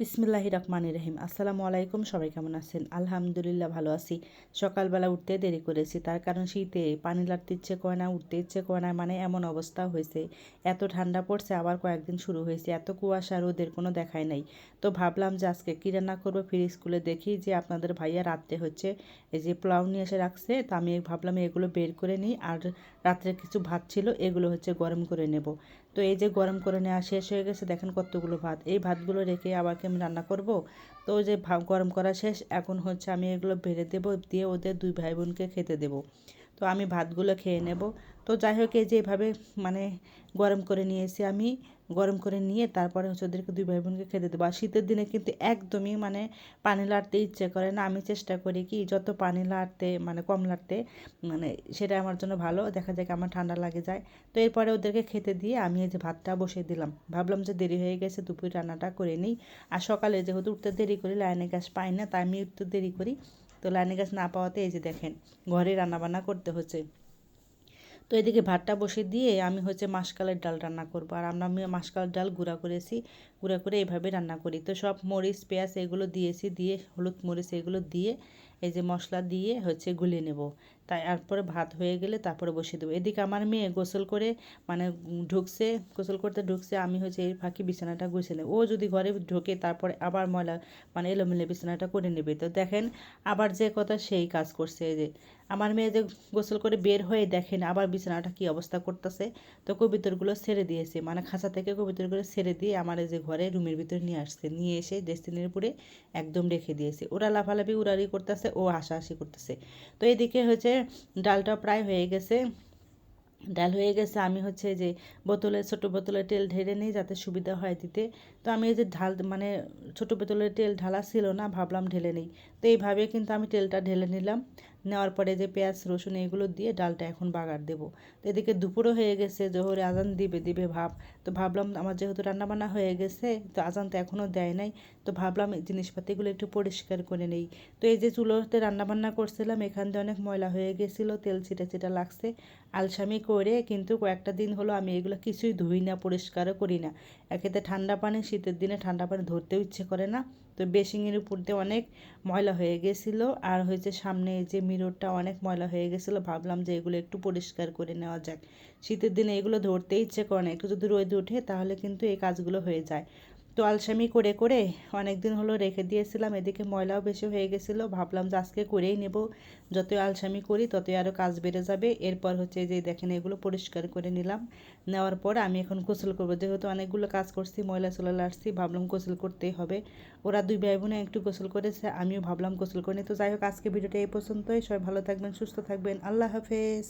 বিসমিল্লাহ রহমান রহিম আসসালামু আলাইকুম, সবাই কেমন আছেন? আলহামদুলিল্লাহ ভালো আছি। সকালবেলা উঠতে দেরি করেছি, তার কারণ শীতে পানি লাগতে ইচ্ছে করে না, উঠতে ইচ্ছে করে না মানে এমন অবস্থা হয়েছে। এত ঠান্ডা পড়ছে, আবার কয়েকদিন শুরু হয়েছে, এত কুয়াশা, রোদের কোনো দেখাই নাই। তো ভাবলাম যে আজকে কী রান্না করব? ফিরে স্কুলে দেখি যে আপনাদের ভাইয়া রাত্রে হচ্ছে এই যে পোলাও নিয়ে এসে রাখছে, তো আমি ভাবলাম এগুলো বের করে নিই, আর রাত্রে কিছু ভাত ছিল, এগুলো হচ্ছে গরম করে নেব। তো এই যে গরম করে নেওয়া শেষ হয়ে গেছে, দেখেন কতগুলো ভাত। এই ভাতগুলো রেখে আবার কি আমি রান্না করব? তো ওই যে গরম করা শেষ, এখন হচ্ছে আমি এগুলো বেড়ে দেবো, দিয়ে ওদের দুই ভাই বোনকে খেতে দেবো। তো আমি ভাতগুলো খেয়ে নেব। তো যাই হোক এই যে এভাবে মানে গরম করে নিয়েছি আমি। গরম করে নিয়ে তারপরে হচ্ছে ওদেরকে দুই ভাই বোনকে খেতে দেবো। আর শীতের দিনে কিন্তু একদমই মানে পানি লাড়তে ইচ্ছে করে না। আমি চেষ্টা করি কি, যত পানি লাড়তে মানে কম লাড়তে মানে সেটা আমার জন্য ভালো। দেখা যায় আমার ঠান্ডা লাগে যায়। তো এরপরে ওদেরকে খেতে দিয়ে আমি এই যে ভাতটা বসিয়ে দিলাম। ভাবলাম যে দেরি হয়ে গেছে, দুপুর রান্নাটা করে নিই। আর সকালে যেহেতু উঠতে দেরি করি, লাইনে গ্যাস পাই না, তাই আমি উঠতে দেরি করি। তো লাইনে গ্যাস না পাওয়াতে এই যে দেখেন, ঘরে রান্নাবান্না করতে হচ্ছে। তো এদিকে ভাতটা বসে দিয়ে আমি হচ্ছে মাসকালের ডাল রান্না করব। আর আমরা আমি মাসকালের ডাল গুঁড়া করেছি, গুঁড়া করে এইভাবে রান্না করি। তো সব মরিচ, পেঁয়াজ এগুলো দিয়েছি, দিয়ে হলুদ মরিচ এগুলো দিয়ে এই যে মশলা দিয়ে হচ্ছে গুলিয়ে নেব। তাই তারপরে ভাত হয়ে গেলে তারপরে বসিয়ে দেবো। এদিকে আমার মেয়ে গোসল করে মানে ঢুকছে, গোসল করতে ঢুকছে, আমি হচ্ছে এই ফাঁকি বিছানাটা গুছিয়ে ও যদি ঘরে ঢোকে তারপরে আবার ময়লা মানে এলোমেলো বিছানাটা করে নেবে। তো দেখেন আবার যে কথা সেই কাজ করছে যে। আমার মেয়ে যে গোসল করে বের হয়ে দেখেন আবার বিছানাটা কি অবস্থা করতেছে। তো কবিতরগুলো ছেড়ে দিয়েছে মানে খাঁচা থেকে কবিতরগুলো ছেড়ে দিয়ে আমার যে ঘরে রুমের ভিতরে নিয়ে আসছে, নিয়ে এসে ডেস্টিনের উপরে একদম রেখে দিয়েছে। ওরা লাফালাফি উড়ারি করতেছে, ও হাসাহাসি করতেছে। তো এদিকে হচ্ছে ডালটা প্রায় হয়ে গেছে। ডাল হয়ে গেছে, আমি হচ্ছে যে বোতলে, ছোট বোতলে তেল ঢেলে নিই যাতে সুবিধা হয় দিতে। তো আমি এই যে ঢাল মানে ছোট বোতলের তেল ঢালা ছিল না, ভাবলাম ঢেলে নিই। তো এইভাবে কিন্তু আমি তেলটা ঢেলে নিলাম। নেওয়ার পরে যে পেঁয়াজ, রসুন এগুলো দিয়ে ডালটা এখন বাগার দেবো। তো এদিকে দুপুরও হয়ে গেছে, জোহরে আজান দিবে দিবে ভাব। তো ভাবলাম আমার যেহেতু রান্নাবান্না হয়ে গেছে, তো আজান তো এখনও দেয় নাই, তো ভাবলাম এই জিনিসপাতিগুলো একটু পরিষ্কার করে নেই। তো এই যে চুলোতে রান্নাবান্না করছিলাম, এখান দিয়ে অনেক ময়লা হয়ে গেছিল, তেল ছিটা ছিটা লাগছে। আলসামি করে কিন্তু কয়েকটা দিন হলো আমি এগুলো কিছুই ধুই না, পরিষ্কারও করি না। একেতে ঠান্ডা পানি, শীতের দিনে ঠান্ডা পানি ধরতেও ইচ্ছে করে না। তো বেসিংয়ের উপর দিয়ে অনেক ময়লা হয়ে গেছিল, আর হয়েছে সামনে যে মিররটা অনেক ময়লা হয়ে গেছিল, ভাবলাম যে এগুলো একটু পরিষ্কার করে নেওয়া যাক। শীতের দিনে এগুলো ধরতে ইচ্ছে করে না, একটু যদি রোদ ওঠে তাহলে কিন্তু এই কাজগুলো হয়ে যায়। তো আলসামি করে করে অনেক দিন হলো রেখে দিয়েছিলাম, এদিকে ময়লাও বেশি হয়ে গেছিল। ভাবলাম যে আজকে করেই নেব। যতই আলসামি করি, ততই আরও কাজ বেড়ে যাবে। এরপর হচ্ছে যে দেখেন, এগুলো পরিষ্কার করে নিলাম। নেওয়ার পর আমি এখন গোসল করব। যেহেতু অনেকগুলো কাজ করছি, ময়লা চলে আসছি, ভাবলাম গোসল করতেই হবে। ওরা দুই ভাই বোনে একটু গোসল করেছে, আমিও ভাবলাম গোসল করি তো যাই হোক, আজকে ভিডিওটা এই পর্যন্তই। সবাই ভালো থাকবেন, সুস্থ থাকবেন। আল্লাহ হাফেজ।